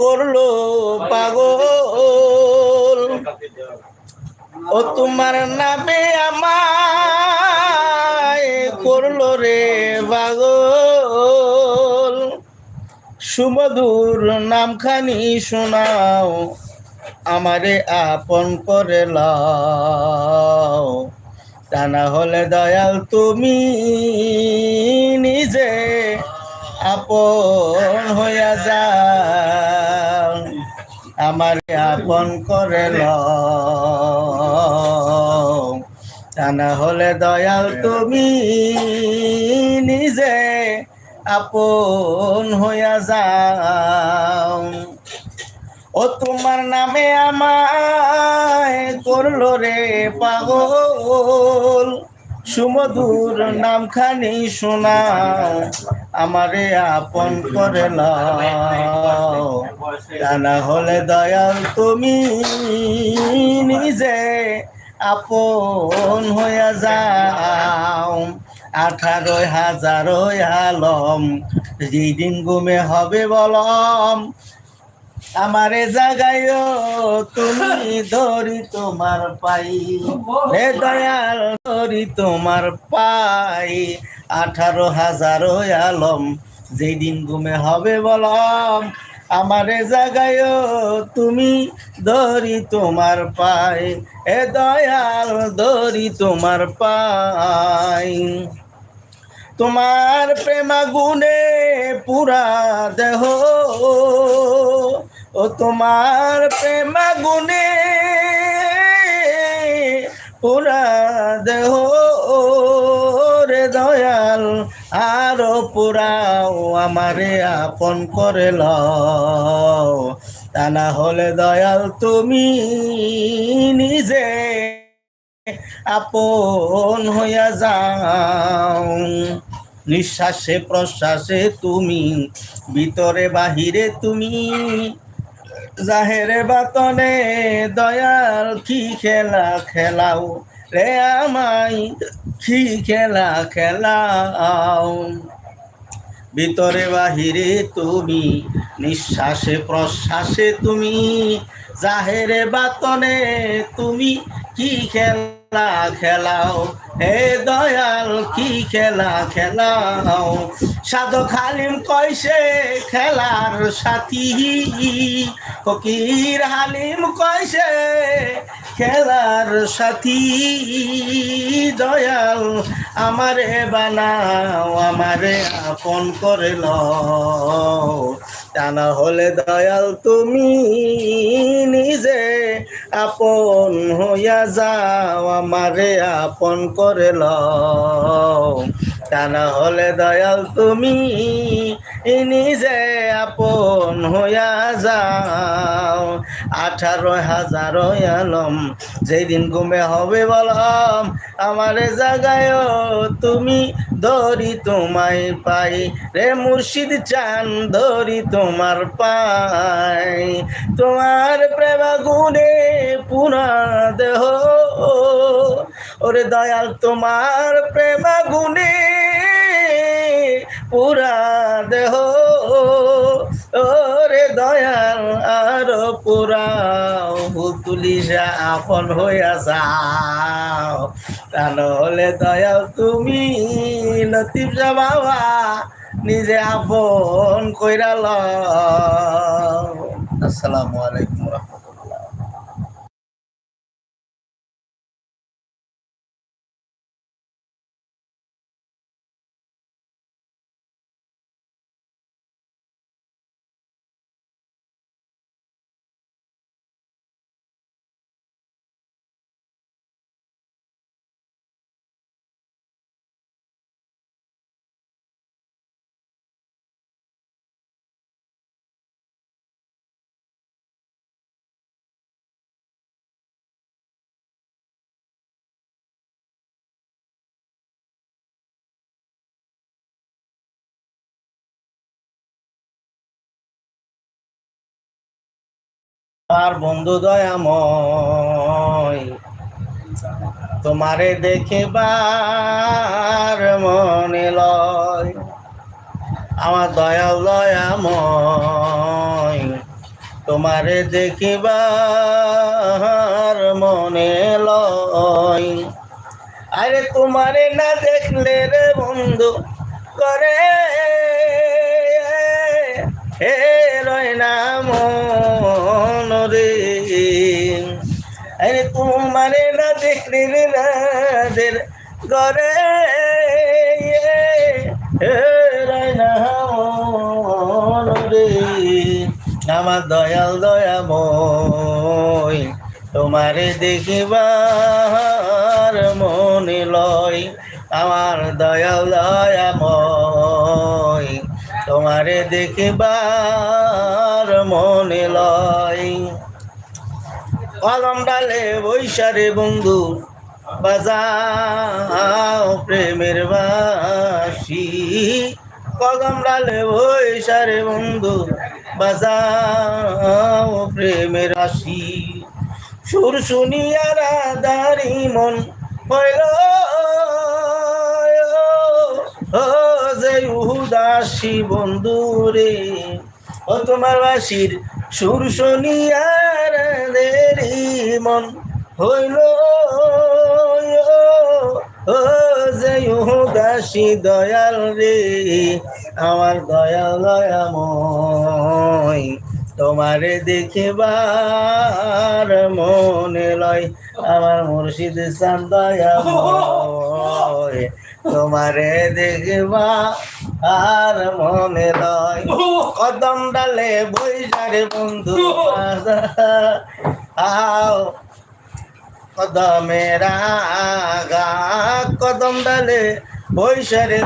করল পাগল? ও তোমার নামে আমায় করল রে পাগল। সুমধুর নামখানি শোনাও, আমারে আপন করে লাও। তা না হলে দয়াল তুমি নিজে আপন হইয়া যাও, আমারে আপন করে তা না হলে দয়াল তুমি নিজে আপন হইয়া যাও। ও তোমার নামে আমায় করল রে পাগল। সুমধুর নামখানি শোনাও আমারে আপন করে না হলে দয়াল তুমি নিজে আপন হইয়া যাও। আঠারো হাজার আলম, যেদিন গুমে হবে বলম আমারে জাগাইও, তুমি ধরি তোমার পাই। হে দয়াল ধরি তোমার পাই। আঠারো হাজার আলম, যেদিন গুমে হবে বলম। আমারে জাগাইও, তুমি ধরি তোমার পাই। এ দয়াল ধরি তোমার পাই। তোমার প্রেমা গুনে পুরা দেহ ও তোমার প্রেমা গুনে পুরা দেহ রে দয়াল, আরও পুরাও আমারে আপন করে লও। তা না হলে দয়াল, তুমি নিজে আপন হইয়া যাও। নিঃশ্বাসে, প্রশ্বাসে তুমি, ভিতরে, বাহিরে তুমি জাহেরে বাতনে দয়াল কি খেলা খেলাও? রে আমাই কি খেলা খেলাও? ভিতরে বাহিরে তুমি, নিঃশ্বাসে প্রশ্বাসে তুমি, জাহেরে বাতনে তুমি কি খেলা খেলাও। হে দয়াল, কি খেলা খেলাও? সাধক খালিম কইছে, খেলার সাথী। ফকির হালিম কইছে, খেলার সাথী। দয়াল, আমারে বানাও, আমারে আপন করে লও। তা না হলে দয়াল তুমি আপন হইয়া যাও আমারে আপন করে লও। তা না হলে দয়াল তুমি নিজে আপন হইয়া যাও। আঠারো হাজার আলম, যেদিন ঘুমে হবে বলম আমারে জাগায় তুমি ধরি তোমায় পাই। রে মুর্শিদ চান ধরি তোমার পাই। তোমার প্রেমা গুণে পুরা দেহ ওরে দয়াল, তোমার প্রেমা গুণে পুরা দেহ। ওরে দয়াল, আর পুরা তুলিসা আপন হইয়া যাও। তা নহলে দয়াল, তুমি লতিফ বাবা, নিজে আপন কইরা ল আসসালামু আলাইকুম রহমতুল্লাহ আর বন্ধু দয়াময়। তোমারে দেখিবার মনে লয় আমার দয়াল দয়াময়। তোমারে দেখিবার মনে লয়। আরে তোমারে না দেখলে রে বন্ধু, করে রয় না আমার দয়াল দয়াময়, তোমারে দেখিবার মনে লয়। আমার দয়াল দয়াময়, তোমারে দেখিবার মনে লয়। কলম ডালে বৈশারে বন্ধু বাজাও প্রেমের বাসি। কলম ডালে বৈশারে বন্ধু, বাজাও প্রেমের আসি সুর শুনিয়া রাধারি মন হইল যে উদাসী বন্ধু রে, ও তোমার বাসির সুর শুনিয়া রাধেরি মন হইল। ও যে উদাসী দয়াল রে, আমার দয়াল দয়াময়। তোমারে দেখিবার মনে লয়, আমার মুর্শিদ চান দয়াময়। তোমারে দেখবা আর মনে লয়, কদম ডালে বৈশারে বন্ধু আও কদমের কদম ডালে বৈশারে